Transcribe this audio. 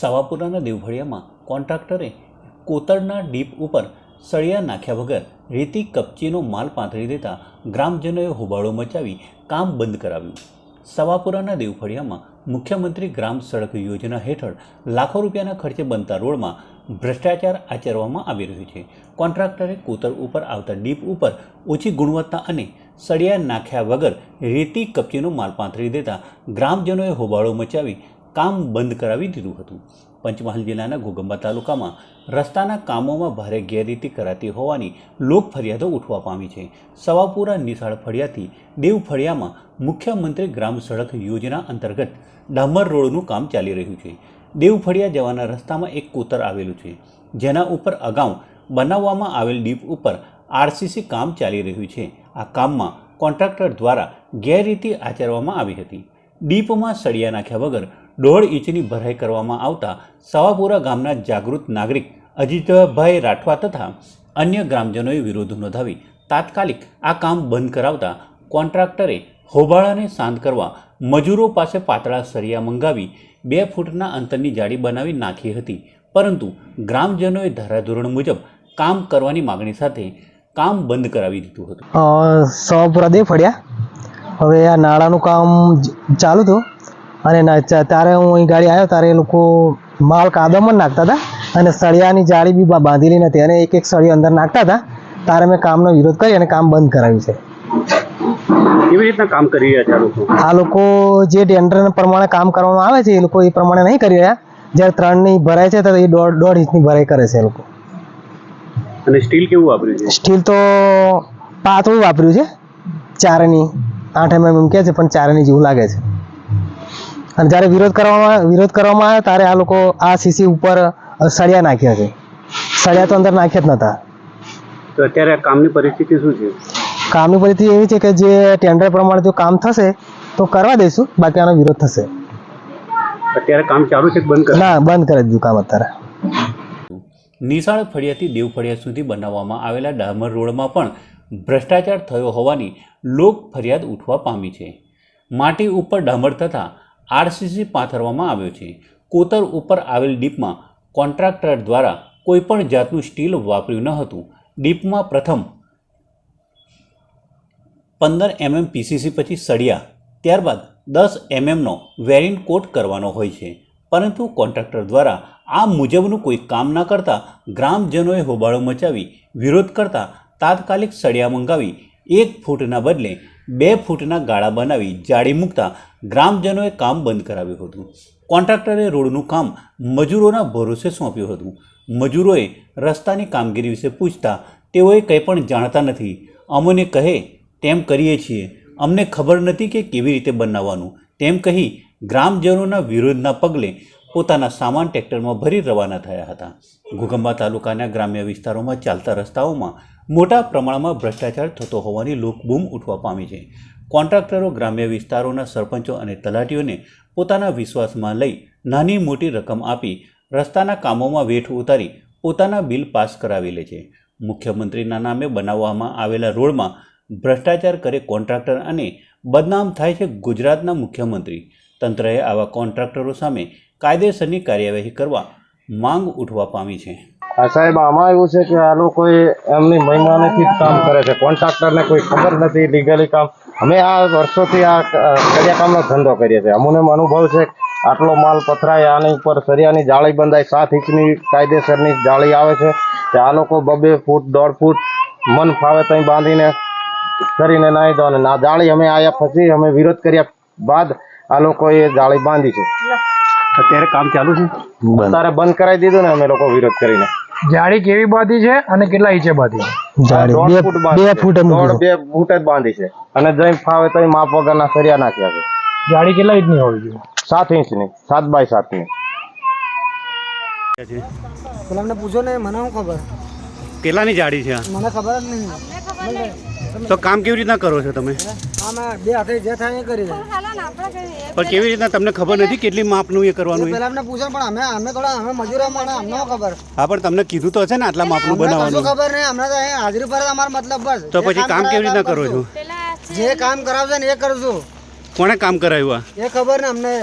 સવાપુરાના દેવભળિયામાં કોન્ટ્રાક્ટરે કોતરના deep ઉપર સળિયા નાખ્યા વગર રેતી કપચીનો માલ પાથરી દેતા ગ્રામજનોએ હોબાળો મચાવી કામ બંધ કરાવ્યું. સવાપુરાના દેવફળિયામાં મુખ્યમંત્રી ગ્રામ સડક યોજના હેઠળ લાખો રૂપિયાના ખર્ચે બનતા રોડમાં ભ્રષ્ટાચાર આચરવામાં આવી રહ્યો છે. કોન્ટ્રાક્ટરે કોતર ઉપર આવતા ડીપ ઉપર ઓછી ગુણવત્તા અને સળિયા નાખ્યા વગર રેતી કપચીનો માલ પાથરી દેતા ગ્રામજનોએ હોબાળો મચાવી કામ બંધ કરાવી દીધું હતું. પંચમહાલ જિલ્લાના ઘોગંબા તાલુકામાં રસ્તાના કામોમાં ભારે ગેરરીતિ કરાતી હોવાની લોક ફરિયાદો ઉઠવા પામી છે. સવાપુરા નિશાળ ફળિયાથી દેવ ફળિયામાં મુખ્યમંત્રી ગ્રામ સડક યોજના અંતર્ગત ડામર રોડનું કામ ચાલી રહ્યું છે. દેવ ફળિયા જવાના રસ્તામાં એક કોતર આવેલું છે. જેના ઉપર અગાઉ બનાવવામાં આવેલ ડીપ ઉપર આરસીસી કામ ચાલી રહ્યું છે. આ કામમાં કોન્ટ્રાક્ટર દ્વારા ગેરરીતિ આચરવામાં આવી હતી. ડીપમાં સળિયા નાખ્યા વગર દોઢ ઇંચની ભરાઈ કરવામાં આવતા સવાપુરા ગામના જાગૃત નાગરિક અજીતભાઈ રાઠવા તથા અન્ય ગ્રામજનોએ વિરોધ નોંધાવી તાત્કાલિક આ કામ બંધ કરાવતા કોન્ટ્રાક્ટરે હોબાળાને શાંત કરવા મજૂરો પાસે પાતળા સરિયા મંગાવી બે ફૂટના અંતરની જાળી બનાવી નાખી હતી. પરંતુ ગ્રામજનોએ ધારાધોરણ મુજબ કામ કરવાની માગણી સાથે કામ બંધ કરાવી દીધું હતું. સવાપુરા દે ફળ્યા. હવે આ નાળાનું કામ ચાલુ હતું અને ત્યારે હું અહીં ગાડી આવ્યો ત્યારે એ લોકો માલ કાદવમાં નાખતા હતા. અને સળિયાની જાળી બી બાંધેલી નથી અને એક એક સળિયો અંદર નાખતા હતા. ત્યારે મેં કામનો વિરોધ કરી અને કામ બંધ કરાવ્યું છે. કેવી રીતના કામ કરી રહ્યા છે આ લોકો? આ લોકો જે ટેન્ડર પ્રમાણે કામ કરવામાં આવે છે એ લોકો એ પ્રમાણે નહીં કરી રહ્યા. જ્યારે ત્રણની ભરાય છે તો એ દોઢ દોઢ ઇંચની ભરાઈ કરે છે એ લોકો. અને સ્ટીલ કેવું વાપર્યું છે? સ્ટીલ તો પાતળું વાપર્યું છે. ચારની આઠ એમએમ એમ કહે છે પણ ચારની જેવું લાગે છે. અને જ્યારે વિરોધ કરવામાં વિરોધ કરવામાં આવ્યો ત્યારે આ લોકો આ સીસી ઉપર સળિયા નાખ્યા છે. સળિયા તો અંદર નાખ્યા જ નહોતા. તો અત્યારે કામની પરિસ્થિતિ શું છે? કામની પરિસ્થિતિ એવી છે કે જે ટેન્ડર પ્રમાણે જો કામ થશે તો કરવા દઈશું. બાકી આનો વિરોધ થશે. અત્યારે કામ ચાલુ છે બંધ બંધ ના બંધ કરી દીધું કામ અત્યારે. નિશાળ ફળિયાથી દેવ ફળિયા સુધી બનાવવામાં આવેલા ડામર રોડમાં પણ ભ્રષ્ટાચાર થયો હોવાની લોક ફરિયાદ ઉઠવા પામી છે. માટી ઉપર ડામર તથા આરસીસી પાથરવામાં આવ્યો છે. કોતર ઉપર આવેલ ડીપમાં કોન્ટ્રાક્ટર દ્વારા કોઈપણ જાતનું સ્ટીલ વાપર્યું ન હતું. ડીપમાં પ્રથમ પંદર એમએમ પીસીસી પછી સળિયા, ત્યારબાદ દસ એમએમનો વેરિન્ટ કોટ કરવાનો હોય છે. પરંતુ કોન્ટ્રાક્ટર દ્વારા આ મુજબનું કોઈ કામ ના કરતા ગ્રામજનોએ હોબાળો મચાવી વિરોધ કરતા તાત્કાલિક સળિયા મંગાવી એક ફૂટના બદલે બે ફૂટના ગાળા બનાવી જાળી મૂકતા ગ્રામજનોએ કામ બંધ કરાવ્યું હતું. કોન્ટ્રાક્ટરે રોડનું કામ મજૂરોના ભરોસે સોંપ્યું હતું. મજૂરોએ રસ્તાની કામગીરી વિશે પૂછતા તેઓએ કંઈ પણ જાણતા નથી. અમને કહે, તેમ કરીએ છીએ. અમને ખબર નથી કે કેવી રીતે બનાવવાનું. તેમ કહી ગ્રામજનોના વિરોધના પગલે પોતાના સામાન ટ્રેક્ટરમાં ભરી રવાના થયા હતા. ઘુગંબા તાલુકાના ગ્રામ્ય વિસ્તારોમાં ચાલતા રસ્તાઓમાં મોટા પ્રમાણમાં ભ્રષ્ટાચાર થતો હોવાની લોકબૂમ ઉઠવા પામી છે. કોન્ટ્રાક્ટરો ગ્રામ્ય વિસ્તારોના સરપંચો અને તલાટીઓને પોતાના વિશ્વાસમાં લઈ નાની મોટી રકમ આપી રસ્તાના કામોમાં વેઠ ઉતારી પોતાના બિલ પાસ કરાવી લે છે. મુખ્યમંત્રીના નામે બનાવવામાં આવેલા રોડમાં ભ્રષ્ટાચાર કરે કોન્ટ્રાક્ટર અને બદનામ થાય છે ગુજરાતના મુખ્યમંત્રી. તંત્રએ આવા કોન્ટ્રાક્ટરો સામે કાયદેસરની કાર્યવાહી કરવા માંગ ઉઠવા પામી છે. સાહેબ, આમાં એવું છે કે આ લોકો એમની મહિમાનેથી જ કામ કરે છે. કોન્ટ્રાક્ટરને કોઈ ખબર નથી લીગલી કામ. અમે આ વર્ષોથી આ કડિયા કામનો ધંધો કરીએ છીએ. અમને અનુભવ છે, આટલો માલ પથરાય, આની ઉપર સરિયાની જાળી બંધાય, સાત ઇંચની કાયદેસરની જાળી આવે છે, કે આ લોકો બબે ફૂટ, દોઢ ફૂટ, મન ફાવે ત્યાં બાંધીને કરીને નાહી દો. અને જાળી અમે આયા પછી અમે વિરોધ કર્યા બાદ આ લોકોએ જાળી બાંધી છે. અત્યારે કામ ચાલુ છે? તારે બંધ કરાવી દીધું ને અમે લોકો વિરોધ કરીને. જાળી કેવી બાંધી છે અને કેટલા ઇંચે બાંધી છે? જાળી બે ફૂટ બાંધી છે. ફૂટે દોઢ બે ફૂટ જ બાંધી છે. અને જઈ ફાવે તો માપ વગરના સરિયા નાખ્યા છે. જાળી કેટલા ઇંચની હોવી જોઈએ? સાત ઇંચની સાત બાય સાતની. પેલા પૂછો ને મને શું ખબર? કેટલાની જાડી છે. મને ખબર જ નહીં. તો કામ કેવી રીતના કરો છો તમે? પણ કેવી રીતના તમને ખબર નથી કેટલી માપનું એ કરવાનું પેલા અમને પૂછો પણ અમે અમે થોડા અમે મજૂરો માણસ અમને ખબર? હા પણ તમને કીધું તો હશે ને આટલા માપનું બનાવવાનું. ખબર નહીં હમણાં તો અહીં હાજરી પર મતલબ બસ. તો પછી કામ કેવી રીતના કરો છો? જે કામ કરાવશે ને એ કરશું કોણે કામ કરાવ્યું આ? એ ખબર ને અમને.